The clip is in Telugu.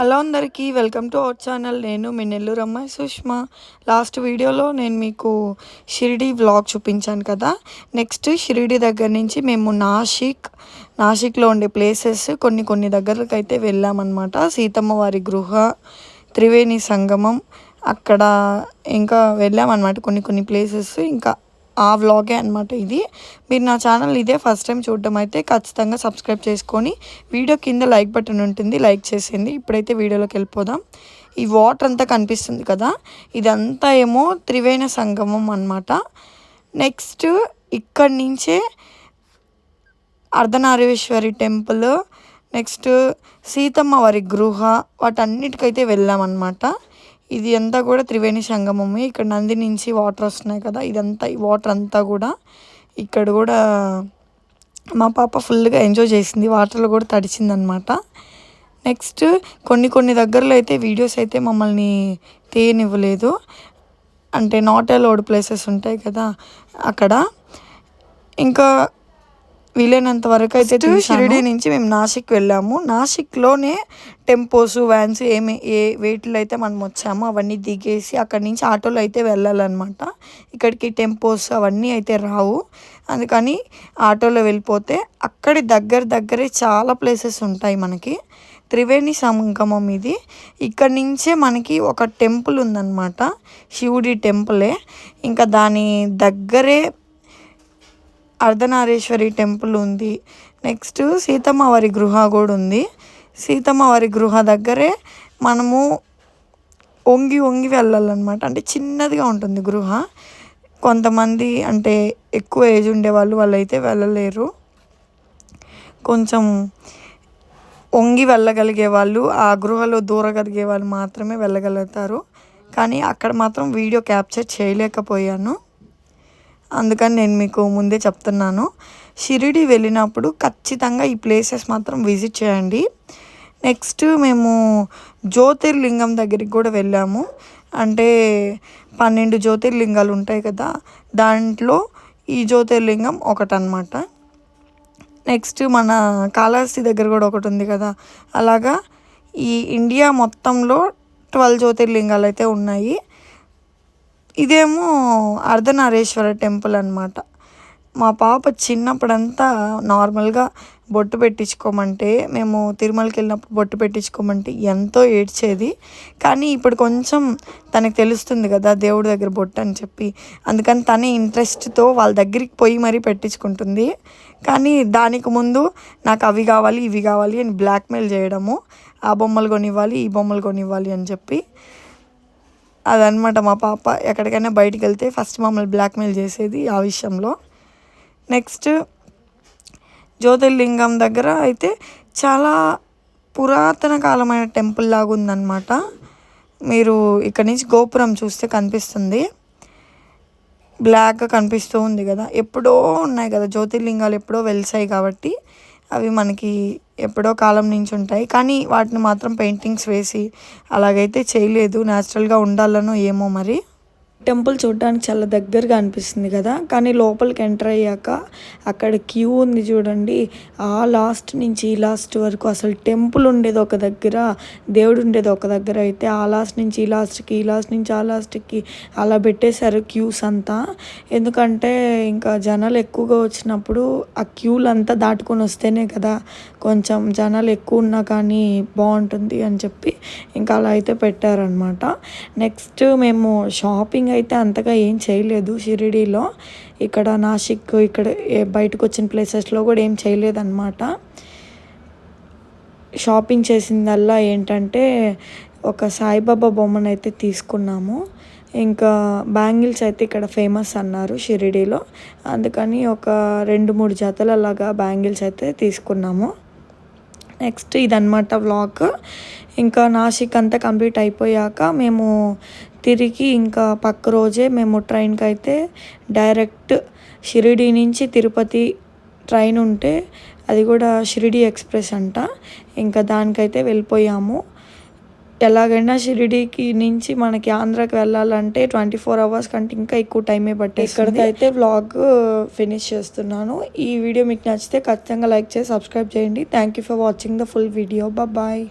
హలో అందరికీ వెల్కమ్ టు అవర్ ఛానల్. నేను మీ నెల్లూరు అమ్మాయి సుష్మా. లాస్ట్ వీడియోలో నేను మీకు షిరిడి వ్లాగ్ చూపించాను కదా. నెక్స్ట్ షిరిడి దగ్గర నుంచి మేము నాసిక్ నాసిక్లో ఉండే ప్లేసెస్ కొన్ని కొన్ని దగ్గరకు అయితే వెళ్ళామన్నమాట. సీతమ్మ వారి గృహ త్రివేణి సంగమం అక్కడ ఇంకా వెళ్ళామన్నమాట కొన్ని కొన్ని ప్లేసెస్ ఇంకా ఆ వ్లాగే అనమాట ఇది. మీరు నా ఛానల్ ఇదే ఫస్ట్ టైం చూడడం అయితే ఖచ్చితంగా సబ్స్క్రైబ్ చేసుకొని వీడియో కింద లైక్ బటన్ ఉంటుంది లైక్ చేసింది ఇప్పుడైతే వీడియోలోకి వెళ్ళిపోదాం. ఈ వాటర్ అంతా కనిపిస్తుంది కదా ఇదంతా ఏమో త్రివేణ సంగమం అనమాట నెక్స్ట్ ఇక్కడి నుంచే అర్ధనారీశ్వరి టెంపుల్ నెక్స్ట్ సీతమ్మ వారి గృహ వాటన్నిటికైతే వెళ్ళామన్నమాట. ఇది అంతా కూడా త్రివేణి సంగమమే. ఇక్కడ నంది నుంచి వాటర్ వస్తున్నాయి కదా ఇదంతా ఈ వాటర్ అంతా కూడా ఇక్కడ కూడా మా పాప ఫుల్గా ఎంజాయ్ చేసింది. వాటర్లో కూడా తడిచిందనమాట. నెక్స్ట్ కొన్ని కొన్ని దగ్గరలో అయితే వీడియోస్ అయితే మమ్మల్ని తీయనివ్వలేదు అంటే నాట్ అలౌడ్ ప్లేసెస్ ఉంటాయి కదా అక్కడ. ఇంకా వీలైనంత వరకు అయితే షిరిడి నుంచి మేము నాసిక్ వెళ్ళాము. నాసిక్లోనే టెంపోస్ వ్యాన్స్ ఏమి ఏ వేటిలో అయితే మనం వచ్చామో అవన్నీ దిగేసి అక్కడి నుంచి ఆటోలో అయితే వెళ్ళాలన్నమాట. ఇక్కడికి టెంపోస్ అవన్నీ అయితే రావు. అందుకని ఆటోలో వెళ్ళిపోతే అక్కడి దగ్గర దగ్గరే చాలా ప్లేసెస్ ఉంటాయి మనకి. త్రివేణి సంగమం ఇది. ఇక్కడ నుంచే మనకి ఒక టెంపుల్ ఉందన్నమాట. శివుడి టెంపులే. ఇంకా దాని దగ్గరే అర్ధనారీశ్వరి టెంపుల్ ఉంది. నెక్స్ట్ సీతమ్మ వారి గృహ కూడా ఉంది. సీతమ్మ వారి గృహ దగ్గరే మనము వంగి వంగి వెళ్ళాలన్నమాట. అంటే చిన్నదిగా ఉంటుంది గృహ. కొంతమంది అంటే ఎక్కువ ఏజ్ ఉండే వాళ్ళు వాళ్ళైతే వెళ్ళలేరు. కొంచెం వంగి వెళ్ళగలిగే వాళ్ళు ఆ గృహలో దూరగలిగే వాళ్ళు మాత్రమే వెళ్ళగలుగుతారు. కానీ అక్కడ మాత్రం వీడియో క్యాప్చర్ చేయలేకపోయాను. అందుకని నేను మీకు ముందే చెప్తున్నాను. షిరిడి వెళ్ళినప్పుడు ఖచ్చితంగా ఈ ప్లేసెస్ మాత్రం విజిట్ చేయండి. నెక్స్ట్ మేము జ్యోతిర్లింగం దగ్గరికి కూడా వెళ్ళాము. అంటే పన్నెండు జ్యోతిర్లింగాలు ఉంటాయి కదా దాంట్లో ఈ జ్యోతిర్లింగం ఒకటనమాట నెక్స్ట్ మన కాళహస్తి దగ్గర కూడా ఒకటి ఉంది కదా అలాగా ఈ ఇండియా మొత్తంలో ట్వెల్వ్ జ్యోతిర్లింగాలు అయితే ఉన్నాయి. ఇదేమో అర్ధనారేశ్వర టెంపుల్ అనమాట మా పాప చిన్నప్పుడంతా నార్మల్గా బొట్టు పెట్టించుకోమంటే మేము తిరుమలకి వెళ్ళినప్పుడు బొట్టు పెట్టించుకోమంటే ఎంతో ఏడ్చేది. కానీ ఇప్పుడు కొంచెం తనకు తెలుస్తుంది కదా దేవుడి దగ్గర బొట్టు అని చెప్పి. అందుకని తనే ఇంట్రెస్ట్తో వాళ్ళ దగ్గరికి పోయి మరీ పెట్టించుకుంటుంది. కానీ దానికి ముందు నాకు అవి కావాలి ఇవి కావాలి అని బ్లాక్మెయిల్ చేయడము ఆ బొమ్మలు కొనివ్వాలి ఈ బొమ్మలు కొనివ్వాలి అని చెప్పి అదనమాట మా పాప. ఎక్కడికైనా బయటికి వెళ్తే ఫస్ట్ మమ్మల్ని బ్లాక్మెయిల్ చేసేది ఆ విషయంలో. నెక్స్ట్ జ్యోతిర్లింగం దగ్గర అయితే చాలా పురాతన కాలమైన టెంపుల్ లాగా ఉందన్నమాట. మీరు ఇక్కడ నుంచి గోపురం చూస్తే కనిపిస్తుంది. బ్లాక్గా కనిపిస్తూ ఉంది కదా. ఎప్పుడో ఉన్నాయి కదా జ్యోతిర్లింగాలు ఎప్పుడో వెలిసాయి కాబట్టి అవి మనకి ఎప్పుడో కాలం నుంచి ఉంటాయి. కానీ వాటిని మాత్రం పెయింటింగ్స్ వేసి అలాగైతే చేయలేదు. న్యాచురల్గా ఉండాలనో ఏమో మరి. టెంపుల్ చూడడానికి చాలా దగ్గరగా అనిపిస్తుంది కదా. కానీ లోపలికి ఎంటర్ అయ్యాక అక్కడ క్యూ ఉంది చూడండి. ఆ లాస్ట్ నుంచి ఈ లాస్ట్ వరకు అసలు టెంపుల్ ఉండేది ఒక దగ్గర దేవుడు ఉండేది ఒక దగ్గర అయితే ఆ లాస్ట్ నుంచి ఈ లాస్ట్కి ఈ లాస్ట్ నుంచి ఆ లాస్ట్కి అలా పెట్టేశారు క్యూస్ అంతా. ఎందుకంటే ఇంకా జనాలు ఎక్కువగా వచ్చినప్పుడు ఆ క్యూలు అంతా దాటుకొని వస్తేనే కదా కొంచెం జనాలు ఎక్కువ ఉన్నా కానీ బాగుంటుంది అని చెప్పి ఇంకా అలా అయితే పెట్టారనమాట నెక్స్ట్ మేము షాపింగ్ అయితే అంతగా ఏం చేయలేదు షిరిడీలో. ఇక్కడ నాసిక్ ఇక్కడ బయటకు వచ్చిన ప్లేసెస్లో కూడా ఏం చేయలేదన్నమాట. షాపింగ్ చేసిందల్లా ఏంటంటే ఒక సాయిబాబా బొమ్మను అయితే తీసుకున్నాము. ఇంకా బ్యాంగిల్స్ అయితే ఇక్కడ ఫేమస్ అన్నారు షిరిడీలో. అందుకని ఒక రెండు మూడు జతలు అలాగా బ్యాంగిల్స్ అయితే తీసుకున్నాము. నెక్స్ట్ ఇదనమాట వ్లాగ్. ఇంకా నాసిక్ అంతా కంప్లీట్ అయిపోయాక మేము తిరిగి ఇంకా పక్క రోజే మేము ట్రైన్కి అయితే డైరెక్ట్ షిరిడి నుంచి తిరుపతి ట్రైన్ ఉంటే అది కూడా షిరిడి ఎక్స్ప్రెస్ అంట. ఇంకా దానికైతే వెళ్ళిపోయాము. ఎలాగైనా షిరిడీకి నుంచి మనకి ఆంధ్రాకి వెళ్ళాలంటే ట్వంటీ ఫోర్ అవర్స్ కంటే ఇంకా ఎక్కువ టైమే పట్టే ఇక్కడికైతే వ్లాగ్ ఫినిష్ చేస్తున్నాను. ఈ వీడియో మీకు నచ్చితే ఖచ్చితంగా లైక్ చేసి సబ్స్క్రైబ్ చేయండి. Thank you for watching the full video bye